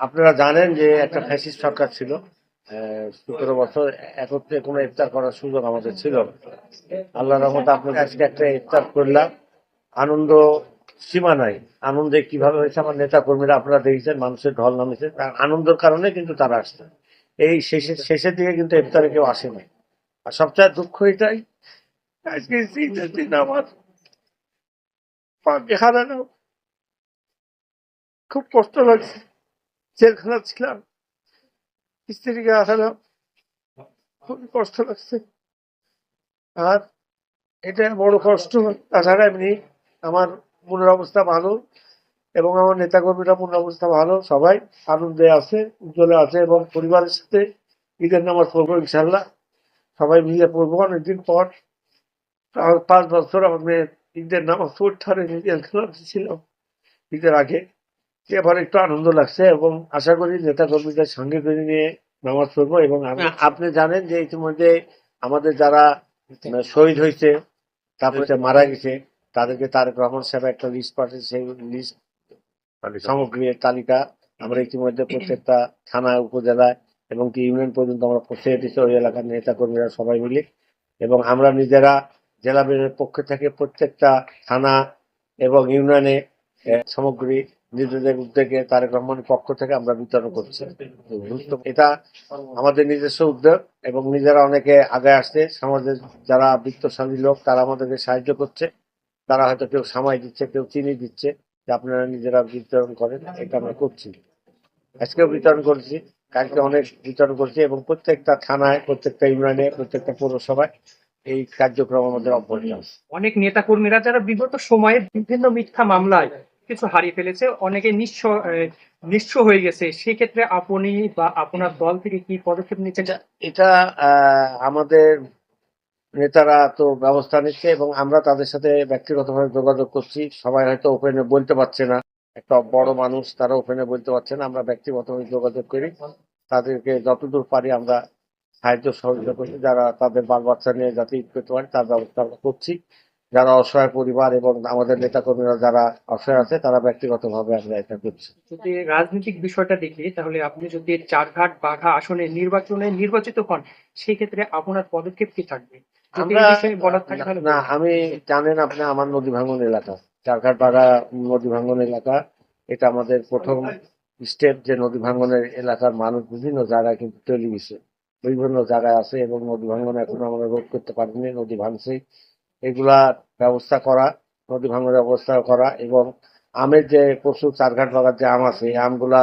আপনারা জানেন যে একটা ফ্যাসিস্ট সরকার ছিল সতেরো বছর একত্রে কোনো ইফতার করার সুযোগ আমাদের ছিল। আল্লাহ রহমত আপনাদের আজকে একটা ইফতার করলাম। আনন্দ সীমা নাই। আনন্দে কীভাবে হয়েছে আমার নেতা কর্মীরা আপনারা দেখেছেন, মানুষের ঢল নামেছে, তার আনন্দের কারণে কিন্তু তারা আসছে। এই শেষে, শেষের দিকে কিন্তু ইফতারে কেউ আসে নাই। আর সবচেয়ে দুঃখ এটাই, আজকে দিন আমার খুব কষ্ট লাগছে। জেলখানা ছিলাম। স্ত্রীকে হারালাম খুবই কষ্ট লাগছে। আর এটা বড় কষ্ট, তাছাড়া এমনি আমার মনের অবস্থা ভালো এবং আমার নেতাকর্মীরা মনের অবস্থা ভালো, সবাই আনন্দে আছে, উজ্জ্বলে আছে এবং পরিবারের সাথে ঈদের নামাজ পড়ব ইনশাল্লাহ সবাই মিলে পড়ব। অনেকদিন পর, পাঁচ বছর আমাদের ঈদের নামাজ পড়তে জেলখানা ছিলাম ঈদের আগে। এবার একটু আনন্দ লাগছে এবং আশা করি নেতা কর্মীদের সঙ্গে করে নিয়ে নামাজ পড়ব এবং আপনি জানেন যে ইতিমধ্যে আমাদের যারা শহীদ হয়েছে তারপরে মারা গেছে তাদেরকে তারেক রহমান সাহেব একটা লিস্ট পাঠিয়েছে সেই লিস্ট সামগ্রীর তালিকা। আমরা ইতিমধ্যে প্রত্যেকটা থানা উপজেলায় এবং কি ইউনিয়ন পর্যন্ত আমরা পৌঁছে দিচ্ছি ওই এলাকার নেতা কর্মীরা সবাই মিলে। এবং আমরা নিজেরা জেলা বিএনপির পক্ষ থেকে প্রত্যেকটা থানা এবং ইউনিয়নে সামগ্রী নিজেদের উদ্যোগে তারেক রহমানের পক্ষ থেকে আমরা বিতরণ করছি। এটা আমাদের নিজস্ব উদ্যোগ এবং নিজেরা অনেকে আগে আসছে। সমাজের যারা বিত্তশালী লোক, তারা আমাদেরকে সাহায্য করছে। তারা হয়তো কেউ সামাই দিচ্ছে, কেউ চিনি দিচ্ছে যে আপনারা নিজেরা বিতরণ করেন, এটা আমরা করছি। আজকেও বিতরণ করছি, কালকে অনেক বিতরণ করছি এবং প্রত্যেকটা থানায়, প্রত্যেকটা ইউনিয়নে, প্রত্যেকটা পৌরসভায় এই কার্যক্রম আমাদের অব্যাহত অনেক নেতা কর্মীরা যারা বিগত সময়ে বিভিন্ন মিথ্যা মামলায় কিছু হারিয়ে ফেলেছে। অনেকে নিঃস্ব নিঃস্ব হয়ে গেছে। সেক্ষেত্রে আপনি বা আপনার দল থেকে কি পদক্ষেপ নিচ্ছেন? এটা আমাদের নেতারা তো ব্যবস্থা নিচ্ছে এবং আমরা তাদের সাথে ব্যক্তিগতভাবে যোগাযোগ করছি। সবাই হয়তো ওপেনে বলতে পারছে না। একটা বড় মানুষ তারা ওপেনে বলতে পারছে না। আমরা ব্যক্তিগতভাবে যোগাযোগ করি। তাদেরকে যতদূর পারি আমরা সাহায্য সহযোগিতা করছি যারা তাদের বাল বাচ্চা নিয়ে যাতে ঈদ করতে পারে, তার ব্যবস্থা আমরা করছি। যারা অসহায় পরিবার এবং আমাদের নেতা কর্মীরা যারা অসহায় আছে তারা ব্যক্তিগতভাবে আমরা এটা করছি। যদি রাজনৈতিক বিষয়টা দেখি তাহলে আপনি যদি চারঘাট বাঘা আসনে নির্বাচনে নির্বাচিত হন সেই ক্ষেত্রে আপনার পদক্ষেপ কি থাকবে? না আমি জানেন আপনি আমার নদী ভাঙ্গন এলাকা। চারঘাট পাড়া নদী ভাঙ্গন এলাকা এটা আমাদের প্রথম স্টেপ যে নদী ভাঙ্গনের এলাকার মানুষ বিভিন্ন জায়গায় কিন্তু চলে গেছে বিভিন্ন জায়গায় আছে এবং নদী ভাঙ্গন এখন আমরা রোধ করতে পারিনি নদী ভাঙছে। এগুলা ব্যবস্থা করা, নদী ভাঙ্গনের ব্যবস্থা করা এবং আমের যে প্রচুর চারঘাট বাগার যে আম আছে, এই আমগুলা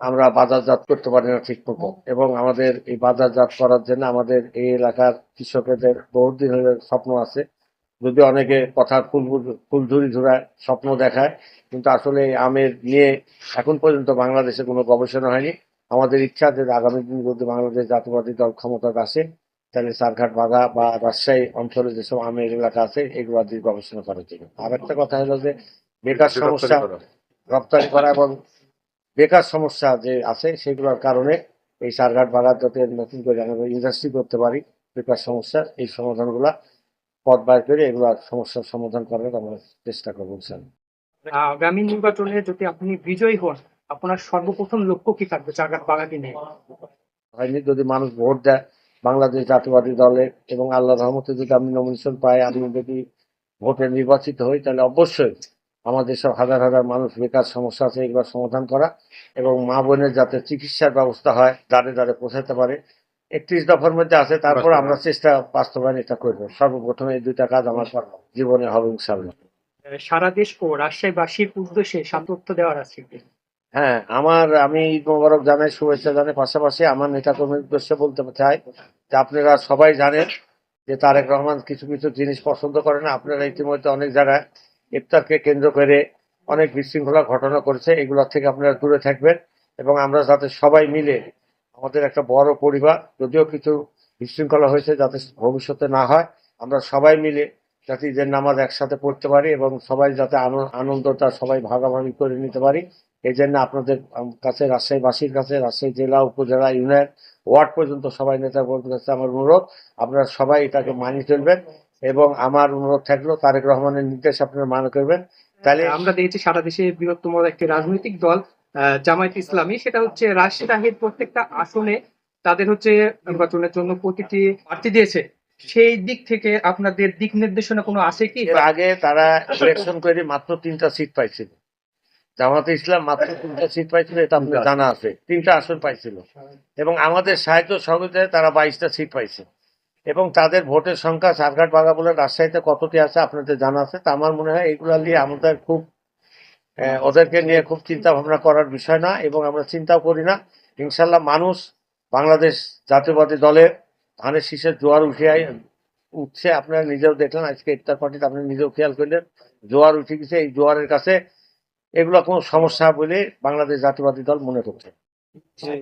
আমরা বাজারজাত করতে পারি না ঠিক মতো। এবং আমাদের এই বাজারজাত করার জন্য আমাদের এই এলাকার কৃষকদের বহুদিন ধরে স্বপ্ন আছে। যদি অনেকে কথার ফুল ফুলঝুরি ঝুরায় স্বপ্ন দেখায়, কিন্তু আসলে আমের নিয়ে এখন পর্যন্ত বাংলাদেশে কোনো গবেষণা হয়নি। আমাদের ইচ্ছা যে আগামী দিন যদি বাংলাদেশ জাতীয়বাদী দল ক্ষমতায় আসে তাহলে সারঘাট বাগা বা রাজশাহী অঞ্চলে যেসব আমের এলাকা আছে এগুলো দিয়ে গবেষণা করার জন্য আর একটা কথা হলো যে বেকার সমস্যা রপ্তানি করা এবং বেকার সমস্যা যে আছে সেগুলোর কারণে এই সারঘাট বাগার যাতে নতুন করে আমরা ইন্ডাস্ট্রি করতে পারি বেকার সমস্যা এই সমাধানগুলা পথ বাইর করে এগুলার সমস্যার সমাধান করার আমরা চেষ্টা করব। আগামী নির্বাচনে যদি আপনি বিজয়ী হন আপনার সর্বপ্রথম লক্ষ্য কি থাকবে চারঘাট নিয়ে? হয়নি যদি মানুষ ভোট দেয় বাংলাদেশ জাতীয়বাদী দলে এবং আল্লাহ রহমতে যদি আমি নমিনেশন পাই, আমি যদি ভোটে নির্বাচিত হই, তাহলে অবশ্যই আমাদের সব হাজার হাজার মানুষ বেকার সমস্যা আছে, এগুলো সমাধান করা এবং মা বোনের যাতে চিকিৎসার ব্যবস্থা হয় দাঁড়ে দাঁড়ে পৌঁছাতে পারে। একত্রিশ দফার মধ্যে আছে, তারপর আমরা চেষ্টা বাস্তবায়ন এটা করব। সর্বপ্রথমে এই দুইটা কাজ আমার জীবনে হবে সারা দেশ ও রাজশাহীবাসীর উদ্দেশ্যে সাতত্য দেওয়ার আছে। হ্যাঁ আমার, আমি ঈদ মোবারক জানাই, শুভেচ্ছা জানাই। পাশাপাশি আমার নেতা কর্মীর উদ্দেশ্যে বলতে চাই যে আপনারা সবাই জানেন যে তারেক রহমান কিছু কিছু জিনিস পছন্দ করে না আপনারা ইতিমধ্যে অনেক জায়গায় ইফতারকে কেন্দ্র করে অনেক বিশৃঙ্খলা ঘটনা করেছে। এগুলোর থেকে আপনারা দূরে থাকবেন এবং আমরা যাতে সবাই মিলে আমাদের একটা বড় পরিবার, যদিও কিছু বিশৃঙ্খলা হয়েছে যাতে ভবিষ্যতে না হয়, আমরা সবাই মিলে যাতে ঈদের নামাজ একসাথে পড়তে পারি এবং সবাই যাতে আনো- আনন্দটা সবাই ভাগাভাগি করে নিতে পারি। এই জন্য আপনাদের কাছে রাজশাহীবাসীর কাছে রাজশাহী জেলা উপজেলা ইউনিয়ন ওয়ার্ড পর্যন্ত সবাই নেতা কর্মীর কাছে আমার অনুরোধ। আপনারা সবাই এটাকে মানিয়ে চলবেন এবং আমার অনুরোধ থাকল তারেক রহমানের নির্দেশ আপনারা মান্য করবেন। তাহলে আমরা দেখেছি সারা দেশে বৃহত্তম একটি রাজনৈতিক দল জামায়াত ইসলামী। সেটা হচ্ছে রাজশাহীর প্রত্যেকটা আসনে তাদের হচ্ছে নির্বাচনের জন্য প্রতিটি প্রার্থী দিয়েছে। সেই দিক থেকে আপনাদের দিক নির্দেশনা কোনো আছে কি? আগে তারা ইলেকশন করে মাত্র তিনটা সিট পাইছিল। জামাতে ইসলাম মাত্র তিনটা সিট পাইছিল, এটা আপনার জানা আছে। তিনটা আসন পাইছিল। এবং আমাদের সাহিত্য সহযোগিতায় তারা বাইশটা সিট পাইছে। এবং তাদের ভোটের সংখ্যা সারঘাট বাগাবলের রাজশাহীতে কতটি আছে আপনাদের জানা আছে। তা আমার মনে হয় এগুলা নিয়ে আমাদের খুব ওদেরকে নিয়ে খুব চিন্তা ভাবনা করার বিষয় না এবং আমরা চিন্তাও করি না। ইনশাল্লাহ মানুষ বাংলাদেশ জাতীয়বাদী দলে ধানের শীষের জোয়ার উঠে উঠছে। আপনারা নিজেও দেখলেন, আজকে ইফতার পার্টিতে আপনি নিজেও খেয়াল করলেন, জোয়ার উঠে গেছে। এই জোয়ারের কাছে এগুলো কোনো সমস্যা বলে বাংলাদেশ জাতিবাদী দল মনে করছে